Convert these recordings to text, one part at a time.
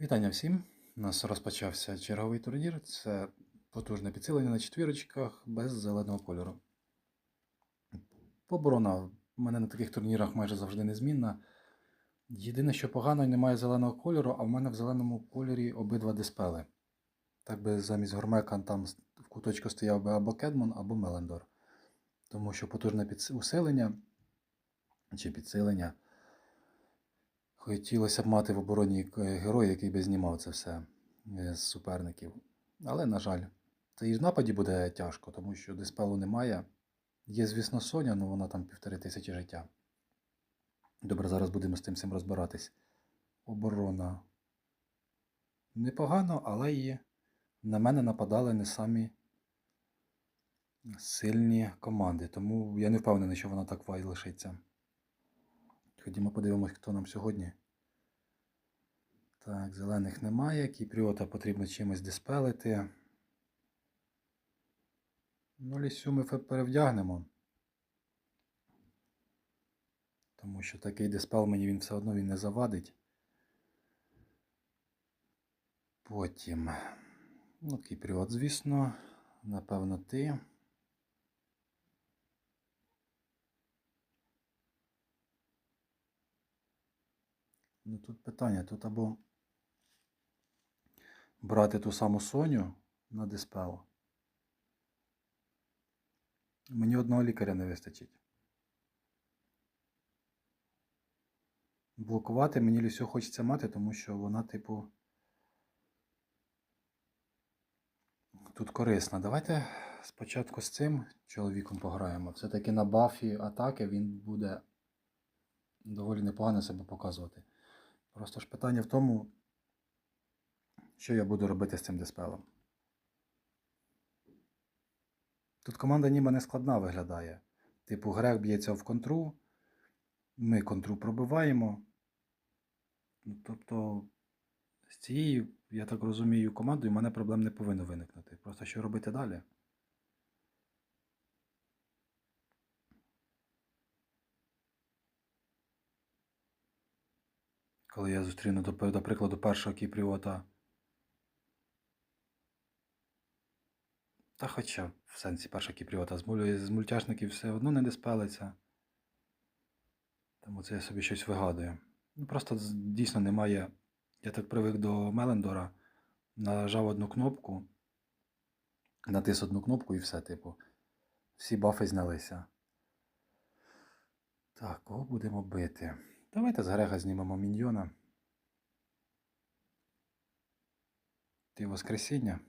Вітання всім! У нас розпочався черговий турнір. Це потужне підсилення на четвірочках без зеленого кольору. Оборона в мене на таких турнірах майже завжди незмінна. Єдине, що погано, немає зеленого кольору, а в мене в зеленому кольорі обидва диспели. Так би замість гормека там в куточку стояв би або Кедмон, або Мелендор. Тому що потужне підс- усилення чи підсилення. Хотілося б мати в обороні е, героя, який би знімав це все е, з суперників. Але, на жаль, це і в нападі буде тяжко, тому що диспелу немає. Є, звісно, Соня, але вона там півтори тисячі життя. Добре, зараз будемо з тим всім розбиратись. Оборона. Непогано, але і на мене нападали не самі сильні команди. Тому я не впевнений, що вона так вай лишиться. Ходімо подивимось, хто нам сьогодні. Так, зелених немає. Кіпріота потрібно чимось диспелити. Ну, лісю ми перевдягнемо. Тому що такий диспел мені він все одно він не завадить. Потім. Ну, Кіпріот, звісно. Напевно, ти. Ну тут питання, тут або брати ту саму Соню на диспел. Мені одного лікаря не вистачить. Блокувати мені Лісю хочеться мати, тому що вона, типу, тут корисна. Давайте спочатку з цим чоловіком пограємо. Все-таки на бафі атаки він буде доволі непогано себе показувати. Просто ж питання в тому, що я буду робити з цим диспелом. Тут команда ніби не складна виглядає. Типу, грек б'ється в контру, ми контру пробиваємо. Ну, Тобто, з цією, я так розумію, командою в мене проблем не повинно виникнути. Просто що робити далі? Коли я зустріну, до, прикладу, першого кіпріота. Та хоча в сенсі перша кіпріота з мультяшників все одно не диспелиться. Тому це я собі щось вигадую. Ну, просто дійсно немає. Я так привик до Мелендора. Нажав одну кнопку, натис одну кнопку і все, типу. Всі бафи знялися. Так, кого будемо бити? Давайте з Грега знімемо міньйона. Ти Воскресіння.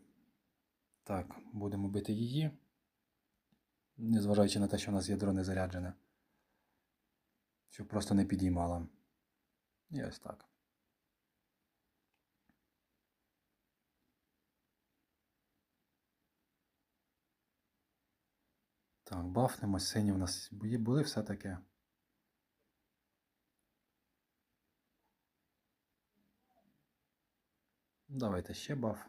Так, будемо бити її. Незважаючи на те, що у нас ядро не заряджене. Щоб просто не підіймала. І ось так. Так, бафнемось, сині в нас були все-таки. Давайте ще баф.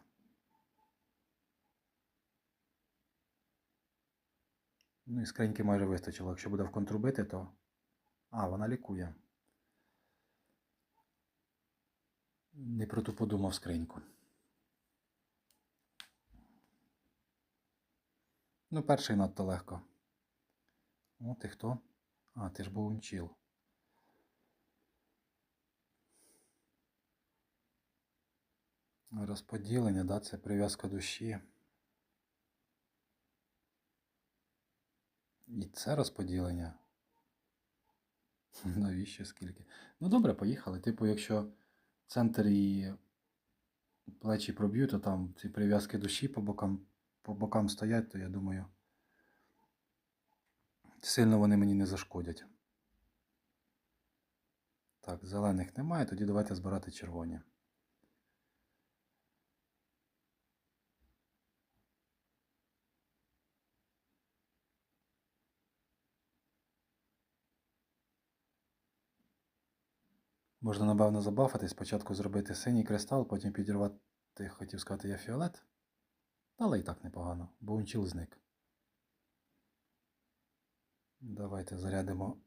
Ну і скриньки майже вистачило. Якщо буде в контру бити, то. А, вона лікує. Не про ту подумав скриньку. Ну, перший надто легко. О, ти хто? А, ти ж був унчіл. Розподілення, да, це прив'язка душі. І це розподілення. Навіщо скільки? Ну добре, поїхали. Типу, якщо центр і плечі проб'ють, то там ці прив'язки душі по бокам, по бокам стоять, то я думаю, сильно вони мені не зашкодять. Так, зелених немає, тоді давайте збирати червоні. Можна, напевно, забафати, спочатку зробити синій кристал, потім підірвати, хотів сказати, я фіолет. Але і так непогано, бо унчіл зник. Давайте зарядимо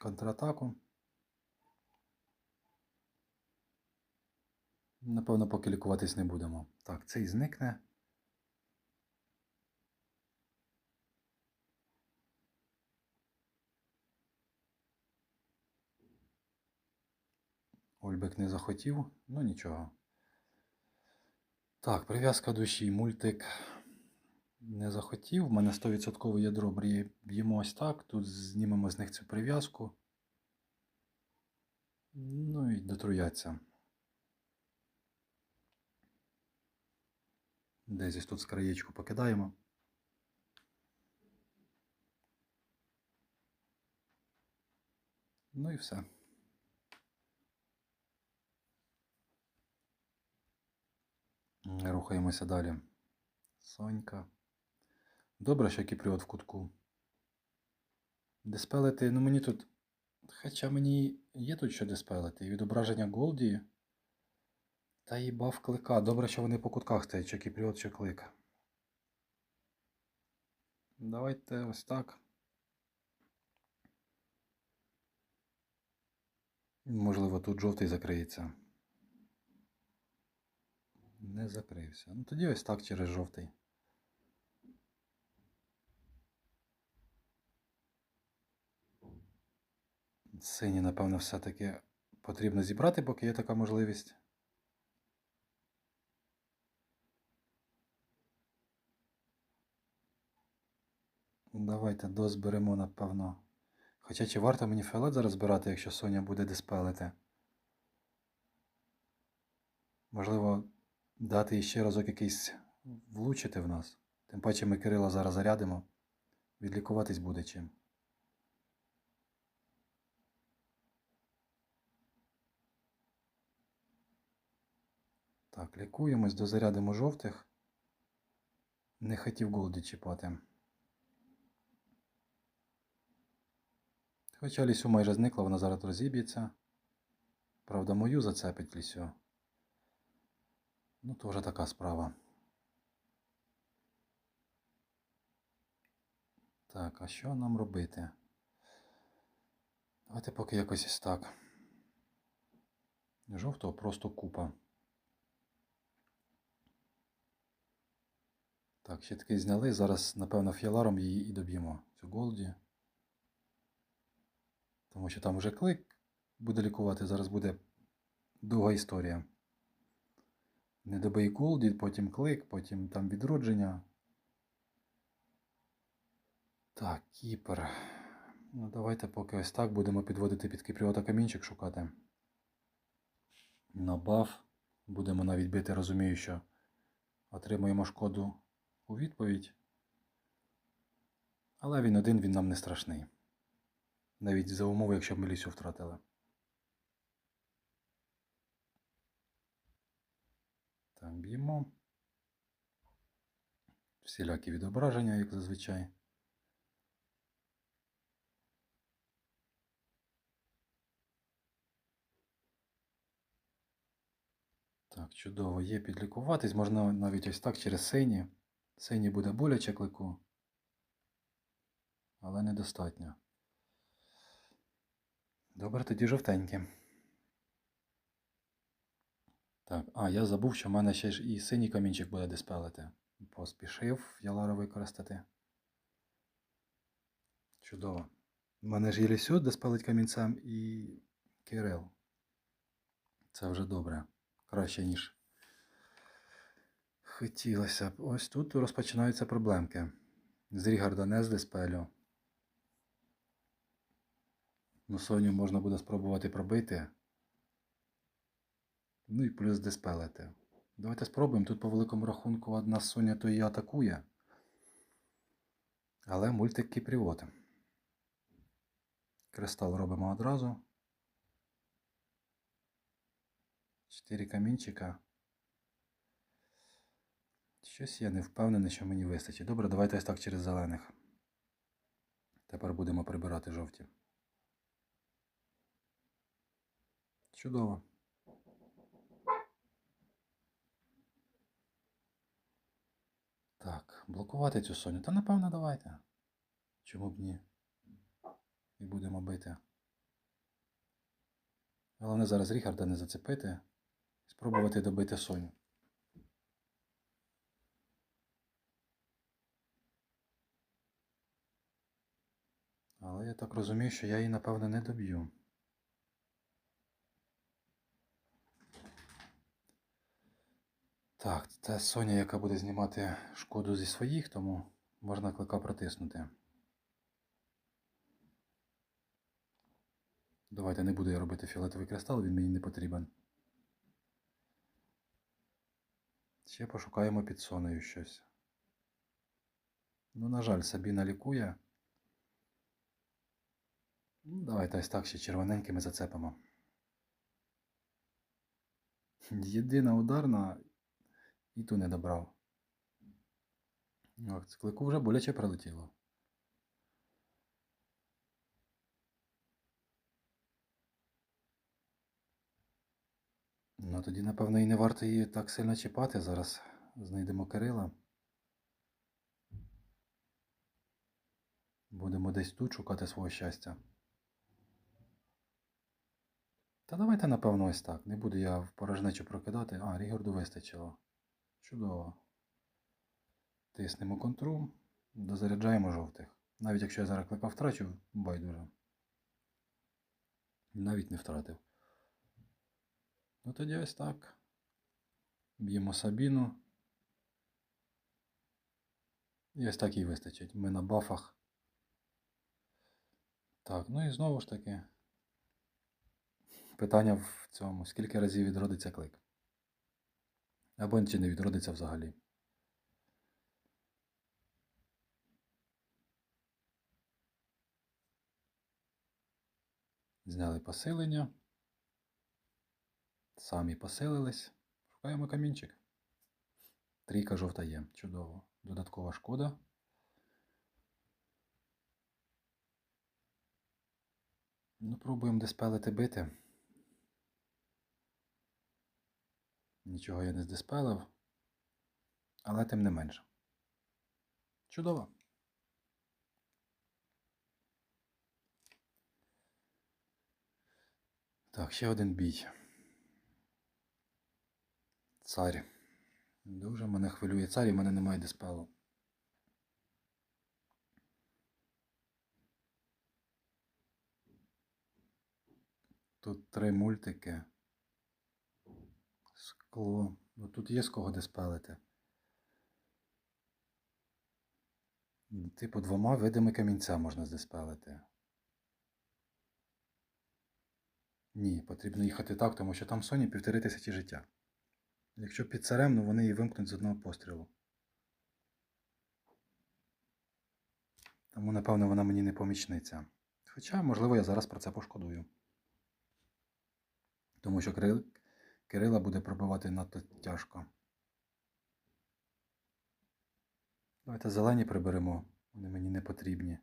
контратаку. Напевно, поки лікуватись не будемо. Так, цей зникне. Ольбек не захотів, ну нічого. Так, прив'язка душі, мультик не захотів. У мене 100% ядро б'ємо ось так. Тут знімемо з них цю прив'язку. Ну і дотруяться. Десь тут з краєчку покидаємо. Ну і все. Рухаємося далі. Сонька. Добре, що кіпріот в кутку. Диспелити, ну мені тут. Хоча мені є тут що диспелити. Відображення Голді. Та і баф клика. Добре, що вони по кутках стоять, що кіпріот, що клик. Давайте ось так. Можливо, тут жовтий закриється. Не закрився. Ну тоді ось так через жовтий. Синій, напевно, все-таки потрібно зібрати, поки є така можливість. Давайте дозберемо, напевно. Хоча чи варто мені фіолет зараз збирати, якщо Соня буде диспелити? Можливо, дати ще разок якийсь влучити в нас. Тим паче ми Кирила зараз зарядимо. Відлікуватись буде чим. Так, лікуємось, дозарядимо жовтих. Не хотів голді чіпати. Хоча лісю майже зникла, вона зараз розіб'ється. Правда, мою зацепить лісю. Ну, то вже така справа. Так, а що нам робити? Давайте поки якось ось так. Жовтого просто купа. Так, щитки зняли. Зараз, напевно, фіаларом її і доб'ємо цю голді. Тому що там вже клик буде лікувати, зараз буде довга історія. Не добий голді, потім клик, потім там відродження. Так, кіпер. Ну, давайте поки ось так будемо підводити під кіпріота камінчик шукати. На баф. Будемо навіть бити, розумію, що отримуємо шкоду у відповідь. Але він один, він нам не страшний. Навіть за умови, якщо б ми лісю втратили. Так, б'ємо. Всілякі відображення, як зазвичай. Так, чудово, є підлікуватись. Можна навіть ось так через сині. Сині буде боляче клику. Але недостатньо. Добре, тоді жовтенькі. Так, а, я забув, що в мене ще ж і синій камінчик буде диспелити. Поспішив Ялара використати. Чудово. У мене ж є лісю диспелить камінцем і Кирил. Це вже добре. Краще, ніж хотілося б. Ось тут розпочинаються проблемки. З Рігарда не з диспелю. Ну, Соню можна буде спробувати пробити. Ну і плюс диспелити. Давайте спробуємо. Тут по великому рахунку одна Соня то і атакує. Але мультик кіпріот. Кристал робимо одразу. Чотири камінчика. Щось я не впевнений, що мені вистачить. Добре, давайте ось так через зелених. Тепер будемо прибирати жовті. Чудово. Так, блокувати цю Соню. Та напевно давайте. Чому б ні? І будемо бити. Головне зараз Ріхарда не зацепити. спробувати добити Соню. Але я так розумію, що я її, напевно, не доб'ю. Так, це Соня, яка буде знімати шкоду зі своїх, тому можна клика протиснути. Давайте не буду я робити фіолетовий кристал, він мені не потрібен. Ще пошукаємо під сонею щось. Ну, на жаль, Сабіна лікує. Ну, давайте ось так ще червоненькими зацепимо. Єдина ударна і ту не добрав. Ох, з клику вже боляче прилетіло. Ну тоді, напевно, і не варто її так сильно чіпати. Зараз знайдемо Кирила. Будемо десь тут шукати свого щастя. Та давайте, напевно, ось так. Не буду я в порожнечу прокидати. А, Рігорду вистачило. Чудово. Тиснемо контру, дозаряджаємо жовтих. Навіть якщо я зараз клика втрачу, байдуже. Навіть не втратив. Ну тоді ось так. Б'ємо Сабіну. І ось так їй вистачить. Ми на бафах. Так, ну і знову ж таки. Питання в цьому. Скільки разів відродиться клик? Або чи не відродиться взагалі. Зняли посилення. Самі посилились. Шукаємо камінчик. Трійка жовта є. Чудово. Додаткова шкода. Ну, пробуємо диспелити бити. Нічого я не здиспелив. Але тим не менше. Чудово. Так, ще один бій. Цар. Дуже мене хвилює цар і в мене немає диспелу. Тут три мультики. Скло. Ну тут є з кого диспелити. Типу двома видами камінця можна здиспелити. Ні, потрібно їхати так, тому що там Соні півтори тисячі життя. Якщо під царем, ну вони її вимкнуть з одного пострілу. Тому, напевно, вона мені не помічниця. Хоча, можливо, я зараз про це пошкодую. Тому що. Кирила буде пробивати надто тяжко. Давайте зелені приберемо. Вони мені не потрібні.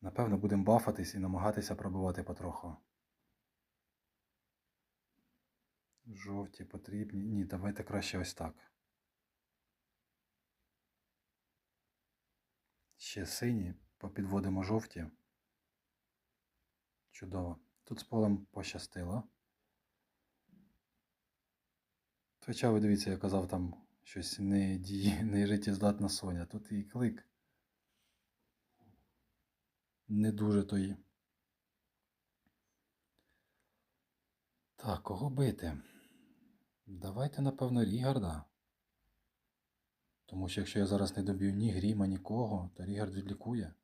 Напевно, будемо бафатись і намагатися пробивати потроху. Жовті потрібні. Ні, давайте краще ось так. Ще сині, попідводимо жовті. Чудово. Тут з полем пощастило. Хоча ви дивіться, я казав там щось не діє, не життєздатна Соня. Тут і клик. Не дуже то й. Так, кого бити? Давайте, напевно, Рігарда. Тому що якщо я зараз не доб'ю ні Гріма, нікого, то Рігард відлікує.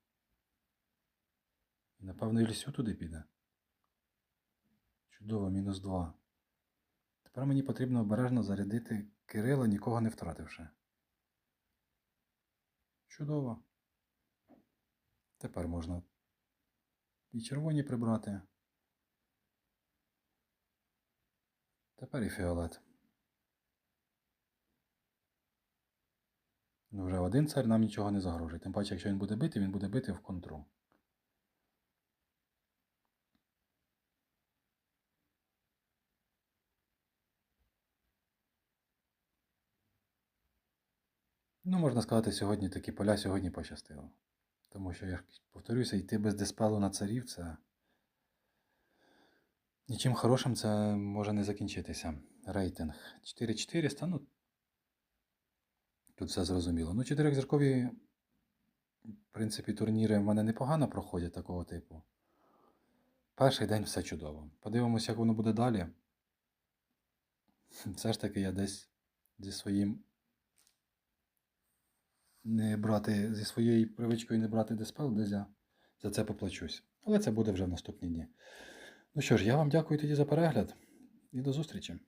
І напевно і Лісю туди піде. Чудово, мінус два. Тепер мені потрібно обережно зарядити Кирила, нікого не втративши. Чудово. Тепер можна і червоні прибрати. Тепер і фіолет. Ну, вже один цар нам нічого не загрожує. Тим паче, якщо він буде бити, він буде бити в контру. Ну, можна сказати, сьогодні такі поля сьогодні пощастило. Тому що я повторюся, йти без диспелу на царів це. Нічим хорошим це може не закінчитися. Рейтинг 4400, ну. Тут все зрозуміло. Ну, чотирьохзіркові, в принципі, турніри в мене непогано проходять такого типу. Перший день все чудово. Подивимося, як воно буде далі. Все ж таки я десь зі своїм не брати, зі своєю привичкою не брати диспел, десь я за це поплачусь. Але це буде вже в наступні дні. Ну що ж, я вам дякую тоді за перегляд і до зустрічі.